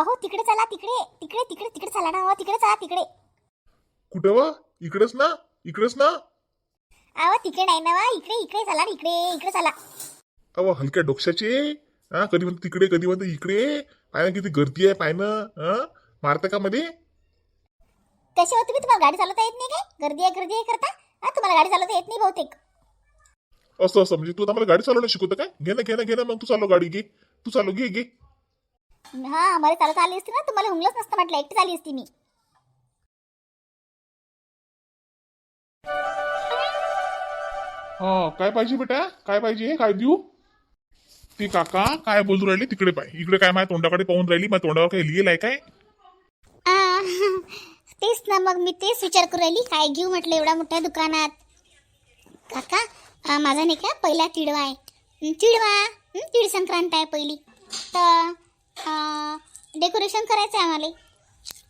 अहो तिकडे चला तिकडे तिकडे तिकडे तिकडे चला ना अहो तिकडे चला तिकडे. कुठं वा? इकडेच ना इकडेच ना. अहो तिकडे नाही ना वा, इकडे इकडे चला ना इकडे इकडे चला. अहो हलक्या डोक्याचे हा कधी म्हणते तिकडे कधी म्हणते इकडे. पाय ना किती गर्दी आहे पाय ना हा मारता का मध्ये कशी हो तुम्ही? तुम्हाला गाडी चालवता येत नाही काय? गर्दी आहे गर्दी आहे करता? हा तुम्हाला गाडी चालवता येत नाही बहुतेक. असं असं म्हणजे तू आता मला गाडी चालवणं शिकवतं काय? घे ना घे ना घे ना मग तू चालव गाडी घे. तू चालव घे घे. हा मला चालवता आली असती ना तुम्हाला हुंगलंच नसतं म्हटलं. एकटी चाली असती मी. हा काय पाहिजे बेटा? काय पाहिजे? काय देऊ? ते काका काय बोलू राहिले? तिकडे पाय. इकडे काय माझ्या तोंडाकडे पाहून राहिली? माझ्या तोंडावर काय लिहिल आहे काय? आ, तेच ना मग मी तेच विचार करू राहिली. काय घेऊ म्हटलं एवढ्या मोठ्या दुकानात? काका आ, माझा नाही का पहिला तिडवा आहे. हं, तिडवा हं, तीळ संक्रांत आहे पहिली. तर डेकोरेशन करायचं आहे आम्हाला.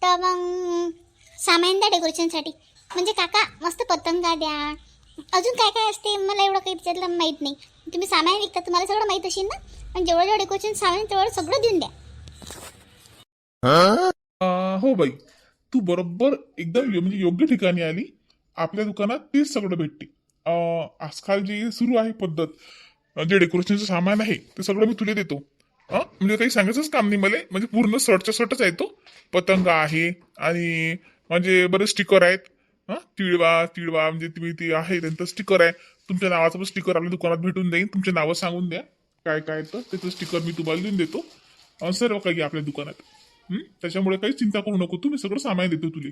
तर मग सामान द्या डेकोरेशनसाठी म्हणजे काका मस्त पतंगा द्या. अजून काय काय असते मला एवढं काही त्याच्यातलं माहीत नाही. तुम्ही सामान विकता तुम्हाला सगळं माहीत असेल ना? पण जेवढं जेवढं डेकोरेशन सामान तेवढं सगळं देऊन द्या. हो बाई. तू बरोबर एकदम म्हणजे योग्य ठिकाणी आली. आपल्या दुकानात तेच सगळं भेटते. आजकाल जे सुरू आहे पद्धत जे डेकोरेशनचं सामान आहे ते सगळं मी तुला देतो. अं, म्हणजे काही सांगायचंच काम नाही मला. म्हणजे पूर्ण सर्टच्या सर्टच आहे तो. पतंग आहे आणि म्हणजे बरेच स्टिकर आहेत. हा तिळवा तिळवा म्हणजे तुम्ही ते आहे त्यांचं स्टिकर आहे. तुमच्या नावाचं पण स्टिकर आपल्या दुकानात भेटून जाईल. तुमचे नावं सांगून द्या. काय काय तर त्याचं स्टिकर मी तुम्हाला देऊन देतो. सर्व काही आपल्या दुकानात. त्याच्यामुळे काही चिंता करू नको तुम्ही सगळं सामान देतो तुले.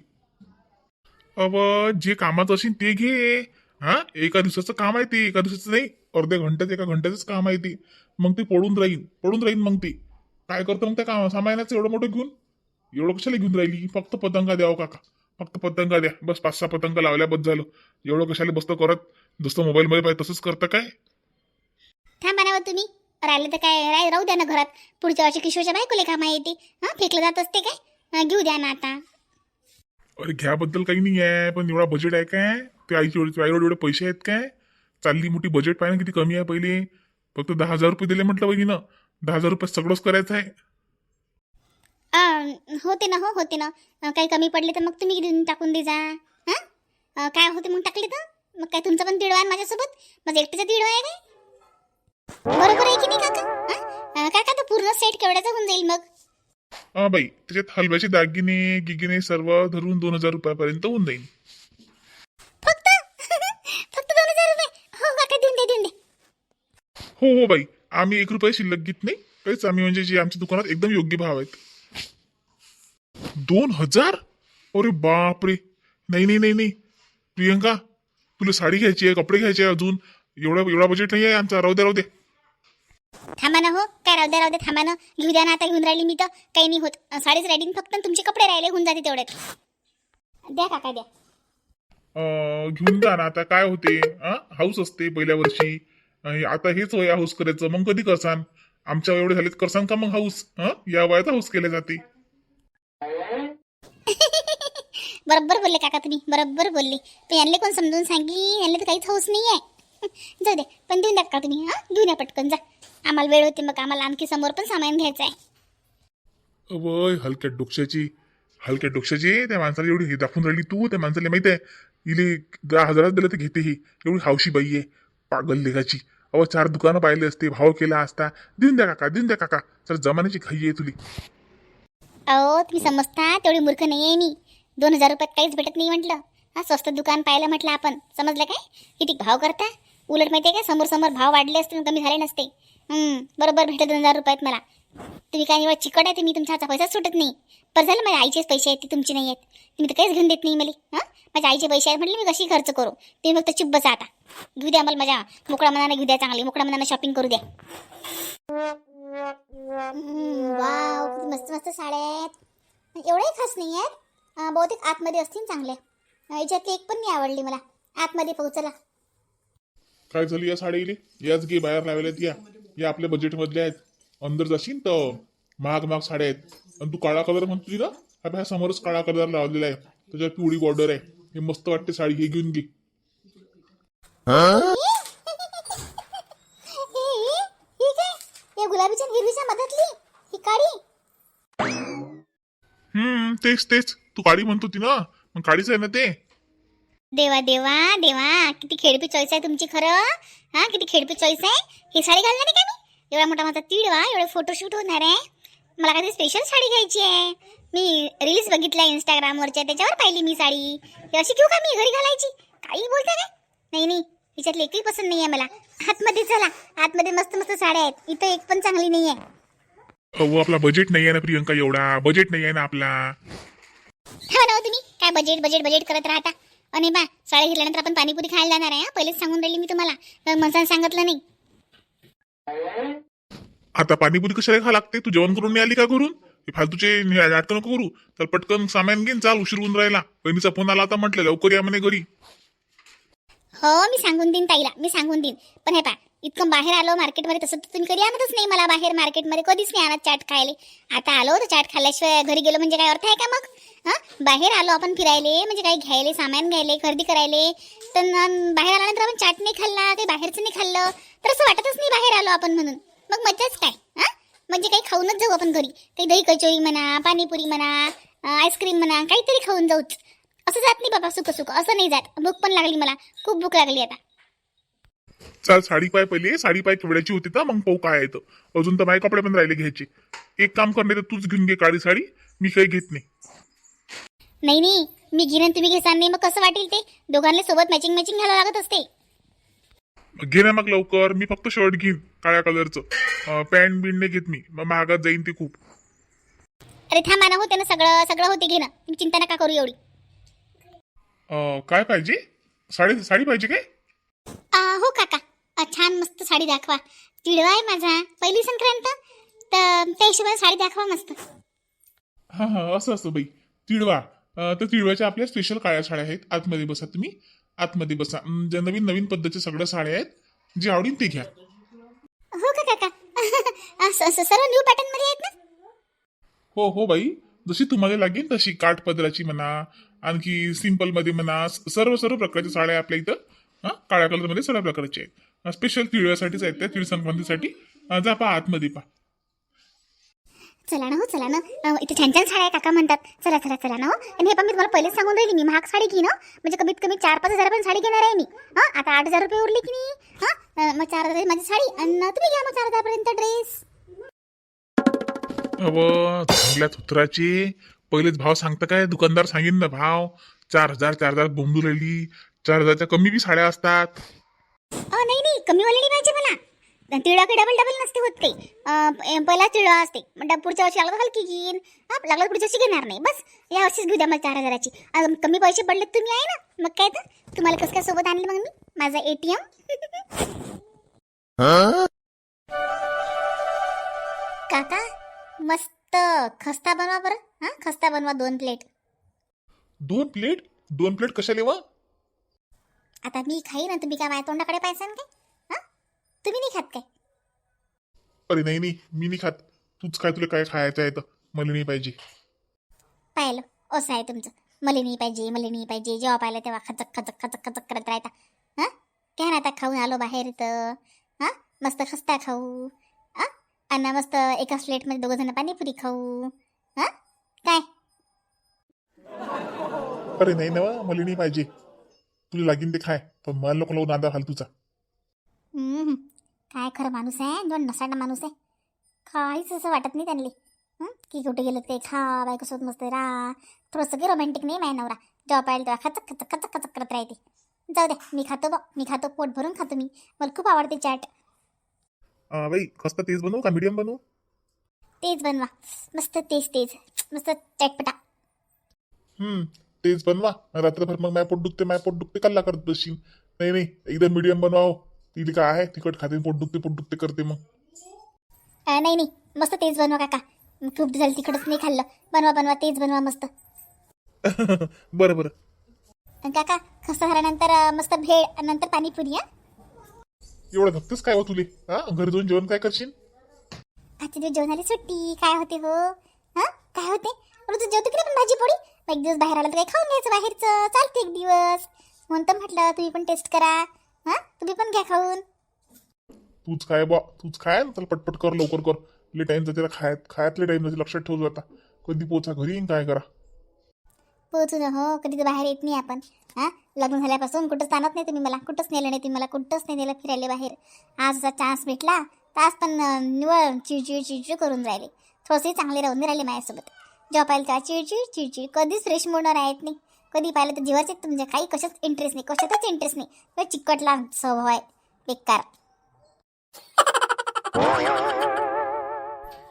अव जे कामाचं असेल ते घे. हा एका दिवसाचं काम आहे ते एका दिवसाचं नाही. अर्ध्या घंट्याचं एका घंट्याचंच काम आहे ते. मग ते पडून राहील पडून राहील मग ते. काय करतं मग त्या काम सामानाचं एवढं मोठं घेऊन? एवढं कशाला घेऊन राहिली? फक्त पतंगा द्यावं काका. फक्त पतंगा द्या. बस पाच सहा पतंग लावल्या बस झालं. एवढं कशाला बसतं करत? जसं मोबाईलमध्ये पाहिजे तसंच करतं काय? थांबा ना तुम्ही. राहिलं तर काय राह राहू द्या ना घरात. पुढच्या वर्षी किशोरच्या बायकोले कामा येते हा फेकलं जात असते काय? घेऊ द्या ना आता. अरे घ्याबद्दल काही नाही आहे पण एवढा बजेट आहे काय? ते आईची आईवर एवढे पैसे आहेत काय? चालली मोठी बजेट पाहिजे किती कमी आहे पहिले? फक्त दहा हजार रुपये दिले म्हटलं बघिनं दहा हजार रुपये सगळंच करायचं आहे. अं, होते ना हो होते ना. अं, काही कमी पडले तर मग तुम्ही देऊन टाकून दे जा. हा? अं, काय होते मग टाकले तर? मग काय तुमचं पण तिळवा आहे माझ्यासोबत? माझं एकट्याचा तिळवा आहे काय? बरोबर आहे की नाही काका? हं? अं, काका तर पूर्ण सेट केवढ्याचा होऊन जाईल मग? हा बाई त्याच्यात हलव्याचे दागिने गिगिने सर्व धरून दोन हजार रुपयापर्यंत होऊन जाईल फक्त फक्त दोन हजार रुपये हो काका देऊन दे देऊन दे हो हो बाई. आम्ही एक रुपये शिल्लक घेत नाही. काहीच आम्ही म्हणजे जे आमच्या दुकानात एकदम योग्य भाव आहेत. दोन हजार? अरे बापरे. नाही नाही नाही नाही. प्रियंका तुला साडी घ्यायची आहे कपडे घ्यायचे आहे अजून. एवढा एवढा बजेट नाही आहे आमचा. राहू दे राहू दे. थांबा ना हो. काय राहू द्या राहू द्या थांबा ना. घेऊ द्या ना आता. घेऊन राहिली मी तर. काही नाही होत. अं, साडीच राहिली फक्त तुमचे कपडे राहिले होऊन जाते तेवढ्यात द्या काका द्या. अं, घेऊन जा ना आता. काय होते? हाऊस असते पहिल्या वर्षी. आणि आता हेच वय हाऊस करायचं मग कधी करसान? आमच्या एवढे झालेत करसान का मग हाऊस हा? या वयात हाऊस केले जाते. बरोबर बोलले काका तुम्ही. बरोबर बोलले. पण यांना कोण समजून सांगली? यांना तर काहीच हौस नाही आहे जाऊ दे. पण देऊन द्या का तुम्ही हा? घेऊन या पटकन. जा. आम्हाला वेळ होते मग आम्हाला आणखी समोर पण सामान घ्यायचं आहे. वय हलक्या डोक्याची हलक्या डोक्याची. त्या माणसाला एवढी हे दाखवून राहिली तू त्या माणसाला माहीत आहे. इले दहा हजारात दिलं तर घेते ही. एवढी हावशी बाई आहे. पागल लेखाची अहो चार दुकानं पाहिले असते भाव केला असता. देऊन द्या काका देऊन द्या काका. तर जमान्याची घाई आहे तुली. अहो तुम्ही समजता तेवढी मूर्ख नाही आहे मी. दोन हजार रुपयात काहीच भेटत नाही म्हटलं. हा स्वस्त दुकान पाहिलं म्हटलं आपण. समजलं काय? किती भाव करता? उलट माहिती आहे का? समोर समोर भाव वाढले असते कमी झाले नसते. हं, बरोबर भेटले दोन हजार रुपयात मला. तुम्ही काय निवड चिकट आहे तुम्ही तुमच्या हातचा पैसाच सुटत नाही. पर झालं माझ्या आईचेच पैसे आहेत ते तुमचे नाही आहेत. तुम्ही तर काहीच घेऊन देत नाही मला. हां? माझ्या आईचे पैसे आहेत म्हटलं मी कशी खर्च करू? तुम्ही फक्त चुप बसा आता. घेऊ द्या मला मजा. मोकळ्या मनाने घेऊ द्या चांगली. मोकळ्या मनाने शॉपिंग करू द्या वाव किती मस्त मस्त साड्या आहेत. एवढ्याही खास नाही आहेत. बहुतेक आतमध्ये असतील चांगल्या अं, याच्यातली एक पण नाही आवडली मला. आतमध्ये पोहोचला काय झाली या साडीले? याच घे बाहेर लावल्यात या. या आपल्या बजेटमधल्या आहेत. अंदर जाशील तर. महाग महाग साड्या आहेत. आणि तू काळा कलर म्हणतो तिला हा समोरच काळा कलर लावलेला आहे. त्याच्यावर पिवळी बॉर्डर आहे. हे मस्त वाटते साडी. हे घेऊन घे. ही काय या गुलाबीच्या हिरवीच्या मधातली ही काळी तेच तेच. तू काळी म्हणत होती ना. मग काळीच आहे ना ते. देवा देवा देवा. किती खेळपी चॉईस आहे तुमची खरं. हा किती खेळपी चॉईस आहे. ही साडी घालणार आहे का मी? एवढा मोठा माझा तिडवा एवढे फोटोशूट होणार आहे. मला काहीतरी स्पेशल साडी घ्यायची आहे. मी रील्स बघितल्या इंस्टाग्रामवरच्या त्याच्यावर पाहिली मी साडी. ही अशी घेऊ का मी? घरी घालायची. काही बोलता काय? नाही नाही. हिच्यातली एकही पसंत नाही आहे मला. आतमध्ये चला. आतमध्ये मस्त मस्त साड्या आहेत. इथं एक पण चांगली नाही आहे अहो आपला बजेट नाही आहे ना प्रियंका एवढा. बजेट नाही आहे ना आपला. हा ना हो तुम्ही? काय बजेट बजेट बजेट करत राहता? आणि बा साड्या घेतल्यानंतर आपण पाणीपुरी खायला जाणार आहे हा? पहिलेच सांगून राहिली मी तुम्हाला. तर मनसाने सांगितलं नाही. आता पाणीपुरी कशाला खा लागते? तू जेवण करून नाही आली का करून हे फालतूचे नाटकं नको करू. तर पटकन सामान घेऊन चाल उशीर होऊन राहिला. बहिणीचा फोन आला होता म्हटलं लवकर या म्हणे घरी. हो मी सांगून देईन ताईला मी सांगून देईन. पण हे पा इतकं बाहेर आलो मार्केटमध्ये तसं तर तुम्ही कधी आणतच नाही मला बाहेर मार्केटमध्ये कधीच नाही आणत चाट खायला. आता आलो तर चाट खाल्ल्याशिवाय घरी गेलो म्हणजे काय अर्थ आहे का मग? हां? बाहेर आलो आपण फिरायले म्हणजे काही घ्यायले सामान घ्यायले खरेदी करायले तर बाहेर आल्यानंतर आपण चाट नाही खाल्ला काही बाहेरचं नाही खाल्लं तर असं वाटतच नाही बाहेर आलो आपण म्हणून. मग मजाच काय हां? म्हणजे काही खाऊनच जाऊ आपण घरी. काही दही कचोरी म्हणा पाणीपुरी म्हणा आईस्क्रीम म्हणा काहीतरी खाऊन जाऊच. असं जात नाही बाबा सुक सुक असं नाही जात. भूक पण लागली मला. खूप भूक लागली आता. चाल साडी पाय पहिले. साडी पाय केवढ्याची होती तर मग पाहू काय येतं अजून तर माझे कपडे पण राहिले घ्यायचे. एक काम करणे तर तूच घेऊन घे काळी साडी. मी काही घेत नाही. नाही नाही. मी आणि तुम्ही घेसान नाही. मग कसं वाटेल ते? दोघांना सोबत मॅचिंग मॅचिंग घालावं लागत असते. घे ना मग लवकर. मी फक्त शर्ट घेईन काळ्या कलरचं पॅन्ट बिंट नाही घेत मी. मग महागात जाईन ते खूप. अरे थांबा ना होते ना सगळं सगळं होते घेणं तुम्ही चिंता नका करू एवढी. अं, काय पाहिजे? साडी साडी पाहिजे काय? आ, हो काका. छान मस्त साडी दाखवा. तिळवा आहे माझा पहिली संक्रांत. तर त्या हिशोबाने साडी दाखवा मस्त. हा हा असं असं बाई. तिळवा. अं, तर तिळवाच्या आपल्या स्पेशल काळ्या साड्या आहेत. आतमध्ये बसा तुम्ही. आतमध्ये बसा. अं, ज्या नवीन नवीन पद्धतीच्या सगळ्या साड्या आहेत जे आवडीन ते घ्या. हो का काका? आ, स- स- सर्व न्यू पॅटर्नमध्ये आहेत ना? हो हो बाई. जशी तुम्हाला लागेल तशी. काठ पदराची म्हणा आणखी सिंपलमध्ये म्हणा सर्व सर्व प्रकारच्या साड्या आपल्या इथं हा काळ्या कलरमध्ये सर्व प्रकारच्या आहेत. स्पेशल तिळव्यासाठीच आहेत त्या तिळ संक्रांतीसाठी जा पहा आतमध्ये पहा. चला ना हो चला ना. इथे छान छान साड्या काका म्हणतात. चला चला चला ना हो. आणि हे पण मी तुम्हाला पहिलेच सांगून राहिली मी महाग साडी घेईन. म्हणजे कमीत कमी चार पाच हजार पण साडी घेणार आहे मी. हा आता आठ हजार रुपये उरले की नाही? हा मग चार हजार माझी साडी. आणि तुम्ही घ्या मग चार हजारपर्यंत ड्रेस. अव चांगल्या धोत्राचे पहिलेच भाव सांगता काय? दुकानदार सांगेन ना भाव. चार हजार चार हजार बोंबू राहिली चार हजारच्या कमी बी साड्या असतात. अ नाही नाही. कमीवाले नाही पाहिजे मला तिळा काही डबल डबल नसते होत ते. अ, पहिला तिळा असते. मग डब- पुढच्या वर्षी लागलं तर हलकी घेईन. हा लागलं तर पुढच्या वर्षी घेणार नाही. बस या वर्षीच घेऊ द्या मला चार हजाराची. अ, कमी पैसे पडले तर तुम्ही आहे ना. मग काय तर? तुम्हाला कसं काय सोबत आणलं मग मी? माझा एटीएम काका मस्त खस्ता बनवा बरं. हा खस्ता बनवा दोन प्लेट. दोन प्लेट? दोन प्लेट कशाले वा? आता मी खाईन ना तुम्ही काय माझ्या तोंडाकडे पाहिजे काय? हा? तुम्ही नाही खात काय? अरे नाही नाही मी नाही खात. तूच काय तुला काय खायचं आहे तर मला नाही पाहिजे. पाहिलं असं आहे तुमचं. मला नाही पाहिजे मला नाही पाहिजे. जेव्हा पाहिलं तेव्हा खचक खचक खचक खचक करत राहता. हां? काय ना आता खाऊन आलो बाहेर तर. हां? मस्त खस्ता खाऊ. आणि मस्त एकाच प्लेटमध्ये दोघं जण पाणीपुरी खाऊ. हां? काय? अरे नाही ना वा, मला नाही पाहिजे तुला लागीन ते खाय पण मला नको लावून नादा फालतूचा हम्म, काय खरं माणूस आहे? दोन नसाडा माणूस आहे. काहीच असं वाटत नाही त्यांनी हं? की कुठे गेलं ते? खा बायकोसोबत मस्त राहा थोडंसं काही रोमॅन्टिक नाही माझ्या नवरा. जेव्हा पाहिलं तेव्हा खचक खचक खचक खचक करत राहते. जाऊ दे मी खातो बा. मी खातो पोट भरून खातो मी. मला खूप आवडते चाट बाई खस्ता तेच बनवू का? मीडियम बनवू? तेच बनवा. मस्त तेच तेच. मस्त चटपटा. हम्म तेच बनवा. रात्रभर मग माय पोट दुखते माय पोट दुखते. कल्ला करत बसशील. नाही नाही एकदम मीडियम बनवाव. तिला काय आहे? तिखट खाते पोट दुखते पोट दुखते करते मग. अं, नाही नाही. मस्त तेच बनवा काका. खूप झाले तिकडच नाही खाल्लं. बनवा बनवा तेच बनवा मस्त. बरं बरं. अन् काका खस्ता झाल्यानंतर अं, मस्त भेळ नंतर पाणीपुरी हा? एवढं धक्तच काय हो तुले? हा? घरी जाऊन जेवण काय करशील? आजच्या दिवस जेवणारी सुट्टी. काय होते हो? हा? काय होते? रोज जेवतो की पण भाजी पोळी? मग एक दिवस बाहेर आलं तर काही खाऊन घ्यायचं बाहेरचं. चालते एक दिवस. म्हणतं म्हटलं तुम्ही पण टेस्ट करा. हा? तुम्ही पण घ्या खाऊन. तूच काय बा तूच खाय. ना चल पटपट कर लवकर कर. ले टाइम जाते खायत. खायतले टाइम जाते. लक्षात ठेवू आता. कधी पोचा घरी काय करा? पोहोचू ना हो कधी तर बाहेर येत नाही आपण. हां? लग्न झाल्यापासून कुठंच आणत नाही तुम्ही मला. कुठंच नेलं नाही तुम्ही मला. कुठंच नाही नेलं फिरायला बाहेर. आज चान्स भेटला तर आज पण निवळ चिडचिड चिडचिड करून राहिले. थोडेसे चांगले राहून राहिले माझ्यासोबत. जेव्हा पाहिलं तेव्हा चिडचिड चिडचिड. कधीच फ्रेश मोडणार आहेत नाही. कधी पाहिलं तर जीवाचे तुमच्या काही कशाच इंटरेस्ट नाही कशातच इंटरेस्ट नाही. तर चिकटला स्वभाव आहे. बेकार.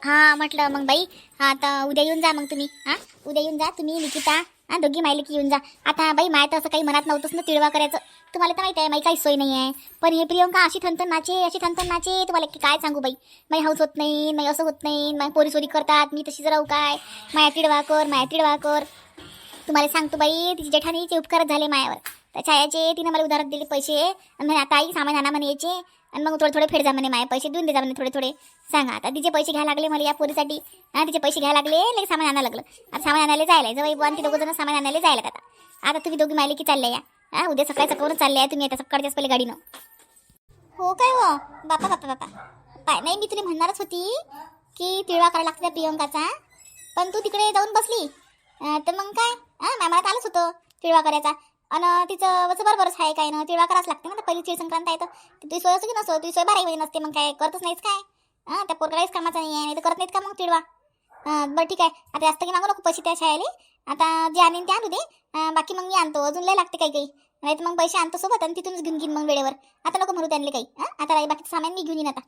हा म्हटलं मग बाई हा आता उद्या येऊन जा मग तुम्ही. हा? उद्या येऊन जा तुम्ही निकिता. हा दोघी मायले की येऊन जा. आता बाई माय तर असं काही मनात नव्हतंच ना तिळवा करायचं. तुम्हाला तर माहिती आहे माई काही सोय नाही आहे. पण हे प्रियंका अशी थनथन नाचे अशी थनथन नाचे तुम्हाला की काय सांगू बाई? माई हाऊस होत नाही माई असं होत नाही. माई पोरी सोरी करतात मी तशीच राहू काय? माया तिडवा कर माया तिडवा कर. तुम्हाला सांगतो बाई तिची जेठानीचे उपकार झाले मायावर. त्या छायाचे तिने मला उधारात दिले पैसे. आणि आता आई सामान आणा म्हणे याचे आणि मग थोडे थोडे फेड जा म्हणे माय पैसे देऊन दे जा म्हणे थोडे थोडे सांगा आता तिचे पैसे घ्यायला लागले मला या पोरीसाठी. हा तिचे पैसे घ्यायला लागले लगे सामान आणायला लागलं. आता सामान आणायला जायला जवळ बुवा ते दोघं जण सामान आणायला जायला आता. आता तुम्ही दोघी मायले की चालल्या या. हा उद्या सकाळी सकाळून आहे तुम्ही आता सकाळच्याच पहिले गाडीनं. हो काय हो? बापा बापा बापा. पाय नाही मी तुला म्हणणारच होती की तिळवा करायला लागते त्या प्रियंकाचा. पण तू तिकडे जाऊन बसली. तर मग काय? हा मॅम आलंच होतं तिळवा करायचा. आणि तिचं वचं बरोबरच आहे काय ना तिळवा करावंच लागते ना पहिली तिळ संक्रांत आहे तर तुझी सोय असो की नसो तुझी सोय बाराही वेळी नसते मग काय करतच नाहीस काय? हां त्या पोरकाळीच कामाचा नाही आहे नाही तर करत नाहीत का मग तिळवा हां बरं ठीक आहे आता जास्त की मागू नको पैसे त्या शाळेला. आता जे आणीन ते आणू दे बाकी मग मी आणतो अजून लय लागते काही काही. नाही तर मग पैसे आणतो सोबत आणि तिथूनच घेऊन घेईन मग वेळेवर. आता नको म्हणू त्यांनी काही हां आता बाकीचं सामान मी घेऊन येईन आता.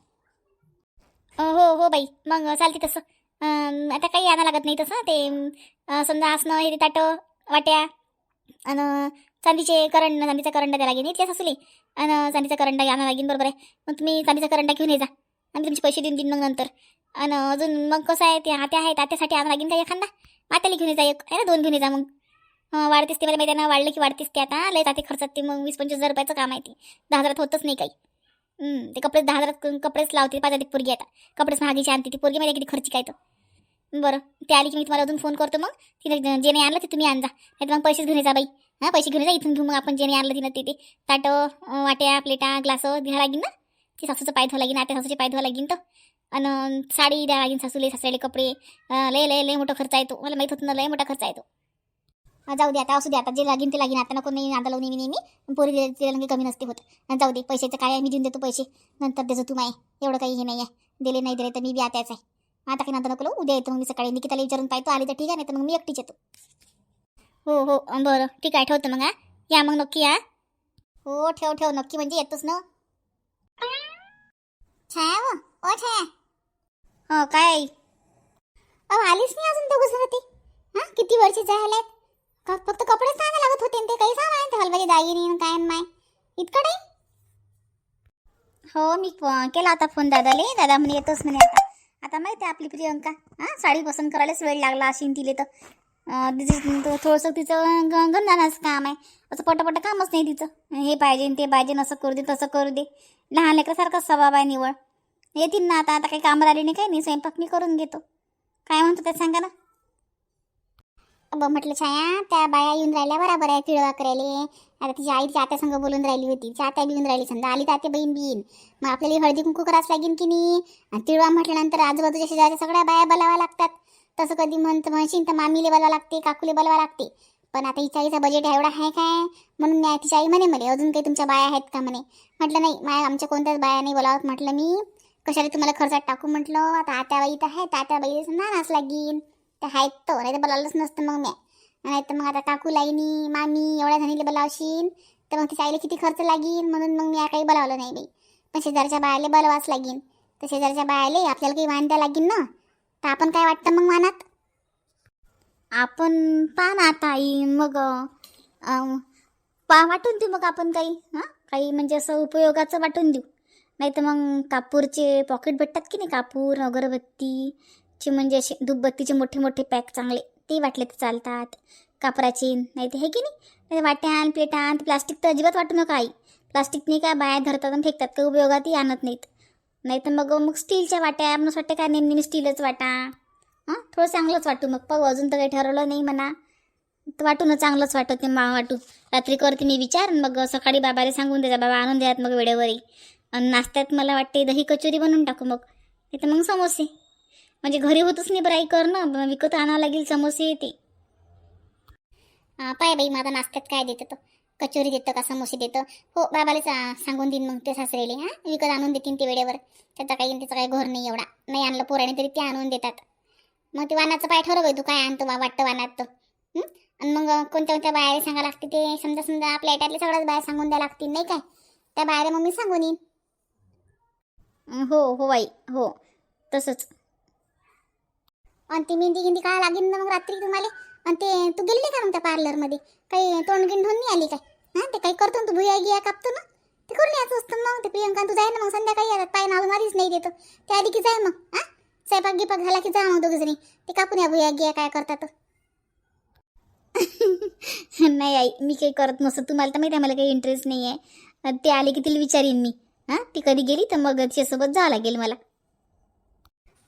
हो हो बाई मग चालते तसं. आता काही यायला लागत नाही तसं ते समजा आसनं हे ताटं वाट्या आणि चांदीचे करंड चांदीचा करंडा द्या लागेल. इथल्या सासूले. आणि चांदीचा करंडा आणा लागेल बरोबर आहे. मग तुम्ही चांदीचा करंडा घेऊन ये जा. आणि तुमचे पैसे देऊन देईन मग नंतर. आणि अजून मग कसं आहे ते हात्या आहेत आत्यासाठी आणा लागेल का एखादा? मात्याला घेऊन ये जा एक. आहे ना दोन घेऊन ये जा मग. वाढतेच ते मला माहिती ना वाढलं की वाढतेच ते आता. लय जाते खर्चात ते मग वीस पंचवीस हजार रुपयाचं काम आहे ते. दहा हजारात होतच नाही काही. ते कपडे दहा हजारात कपडेच लावते. पाच ती पोरगी आता. कपडेच महागीची आणते ती पोरगी. माहिती किती खर्च काय तर बरं ते आली की मी तुम्हाला अजून फोन करतो मग. तिथे जे नाही आणलं ते तुम्ही आणजा. नाही तर मग पैसेच घेऊन ये जा बाई. हां पैसे घेऊन जा इथून घेऊ मग आपण जे नाही आणलं तिनं ते ते ताटं वाट्या प्लेटा ग्लास घ्या लागेल ना? ती सासूचं पाय धुवा लागेल आता सासूचे पाय धुवा लागेल तर. आणि साडी द्या लागेल सासूले सासऱ्याले कपडे. लय लय लय मोठा खर्च येतो मला माहीत होतं ना लय मोठा खर्च येतो जाऊ दे आता असू दे आता. जे लागेल ते लागेल आता नको नाही आता लावून नेहमी. नेहमी पोरी तिला लगे कमी नसते होत. जाऊ दे पैशाचं काय आहे? मी देऊन देतो पैसे. नंतर देतो तू माय. एवढं काही हे नाही आहे दिले नाही दिले तर मी बी आताच आहे. आता काही नंतर नको उद्या येतो मग मी सकाळी. निकिताला विचारून पाहतो. आली तर ठीक आहे नाही तर मग मी एकटीच येतो. हो हो अं, बरं. ठीक आहे ठेवतो मग हा. या मग नक्की या हो ठेव ठेव नक्की म्हणजे येतोच ना. छाया व ओ छाया. हो काय अहो आलीच नाही अजून दोघं जण ते. हां किती वर्षी झाल्यात? का फक्त कपडेच आणायला लागत होते न ते. काही सामान ते हलवाची दागिनी न काय न माय. इतकं नाही? हो मी फ- केला होता फोन दादाले. दादा म्हणे येतोच म्हणे आता. आता माहिती आहे आपली प्रियंका. हां साडी पसंत करायलाच वेळ लागला अशी तिले तर. तिचं थोडंसं तिचं ग- गंधानाचं काम आहे. असं पटापट कामच नाही तिचं. हे पाहिजे ते पाहिजे असं करू दे तसं करू दे. लहान लेकरासारखाच स्वभाव आहे निवळ. येतील ना आता आता काही कामं आले नाही काही नाही. स्वयंपाक मी करून घेतो. काय म्हणतो ते सांगा ना? अब म्हटलं छाया त्या बाया येऊन राहिल्या. बराबर आहे तिळवा करायला. आता तिची आई तिच्या आत्यासंग बोलून राहिली होती. तिच्या आत्या बी येऊन राहिली समजा. आली तर आत्या बहीण बीन मग आपल्याला हळदी कुंकू करावंच लागेल की नाही? आणि तिळवा म्हटल्यानंतर आजूबाजूच्या शेजारच्या सगळ्या बाया बोलाव्या लागतात. तसं कधी म्हणत म्हणशील तर मामीले बोलावं लागते काकूले बोलावं लागते. पण आता हिच्या आईचा बजेट एवढा आहे काय? म्हणून मी तिची आई म्हणे म्हणे अजून काही तुमच्या बाया आहेत का? म्हणे. म्हटलं नाही माया आमच्या कोणत्याच बाया नाही बोलावत. म्हटलं मी? कशाला तुम्हाला खर्चात टाकू? म्हटलं आता आत्याबाई तर आहे तर ना नानाच लागीन. तर आहेत तो नाही तर बोलावलंच नसतं मग मी. नाही तर मग आता काकू लाईनी मामी एवढ्या जणीला बोलावशीन तर मग तिच्या आईला किती खर्च लागेल म्हणून मग मी काही बोलावलं नाही बाई. पण शेजारच्या बायाला बोलवाच लागेल तर शेजारच्या बायाला आपल्याला काही वांद्या द्या ना? तर आपण काय वाटतं मग मानात? आपण पहा ना आता आई मग पा वाटून देऊ मग आपण काही हां? काही म्हणजे असं उपयोगाचं वाटून देऊ. नाही तर मग कापूरचे पॉकेट भेटतात की नाही? कापूर अगरबत्तीचे म्हणजे असे धूपबत्तीचे मोठे मोठे पॅक चांगले ते वाटले तर चालतात. कापराचे नाही ते हे की नाही? वाट्यान प्लेटान प्लास्टिक तर अजिबात वाटू नका आई. प्लास्टिकने काय बाया धरतात आणि फेकतात काही उपयोगातही आणत नाहीत. नाही तर मग मग स्टीलच्या वाट्या म्हणून वाटतं काय नेहमी नेहमी स्टीलच वाटा? हां? थोडं चांगलंच वाटू. मग पाहू अजून तर काही ठरवलं नाही म्हणा. तर वाटू ना चांगलंच वाटत ते मा वाटू. रात्री करते मी विचार मग सकाळी बाबाला सांगून द्यायचा बाबा आणून द्यात मग वेळेवरही आणि नाश्त्यात मला वाटते दही कचोरी बनवून टाकू मग. नाही तर मग समोसे. म्हणजे घरी होतच नाही ब्राई कर ना विकत आणावं लागेल समोसे ते. पाय बाई माझा नाश्त्यात काय देतं तो? कचोरी देतं का समोसे देतं? हो बाबाला सा- सांगून देईन मग ते सासरेले हां? विकत आणून देतील ते वेळेवर. त्याचा काही त्याचा काही घोर नाही एवढा. नाही आणलं पोराने तरी ते आणून देतात. मग ते वानाचं पाय ठरव तू काय आणतो बा वाटतं वानात आणि मग कोणत्या कोणत्या बाहेर सांगा लागते ते? समजा समजा आपल्या एटातले सगळ्याच बाहेर सांगून द्या लागतील नाही काय? त्या बाहेर मग मी सांगून येईन. हो हो बाई हो तसंच. आणि ती मेहंदी गिंदी काय लागेल ना मग रात्री तुम्हाला? आणि ते तू गेली का मग त्या पार्लरमध्ये काही तोंडगिंड होऊन नाही आली काय? हां ते काही करतो ना तू भुया गिया कापतो ना. ते करून यायचं असतं मग ते प्रियंका तू जाय ना मग संध्याकाळी येतात पाय नाव आधीच नाही देतो. त्या आधी की जाय मग हां? स्वयंपाक गिपाक झाला की जा मग दोघे जणी. ते कापून या भुया गिया काय करतात. नाही आई मी काही करत नसतो. तुम्हाला तर माहिती आहे मला काही इंटरेस्ट नाही आहे. ते आले की तिला विचारीन मी. हां? ती कधी गेली तर मग तिच्यासोबत जावं लागेल मला.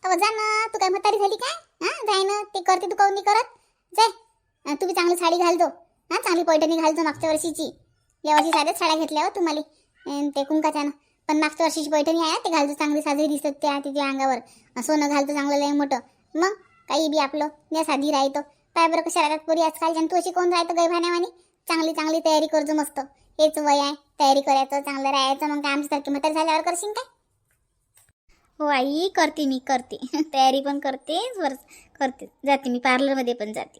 अहो जा ना तू काय म्हातारी झाली काय? हां जाय ना ते करते तू काऊन नाही करत? जाय. तुम्ही तू बी चांगली साडी घालतो हां चांगली पैठणी घालतो मागच्या वर्षीची. या वर्षी साध्याच साड्या घेतल्या हो तुम्हाला. अन् ते कुंकाच्या पण मागच्या वर्षीची पैठणी आहे ते घालतो चांगली साजरी दिसत त्या तिच्या अंगावर. सोनं घालतो चांगलं लय मोठं. मग काही बी आपलं या साधी राहतो. काय बरं कशा राहतात पोरी आजकाल आणि तू अशी कोण राहतो गैभाण्यावानी चांगली चांगली तयारी करतो मस्त. हेच वय आहे तयारी करायचं चांगलं राहायचं मग काय आमच्यासारखी म्हातारी झाल्यावर करशील काय? हो आई करते मी करते. तयारी पण करते वर करते. जाते मी पार्लरमध्ये पण जाते.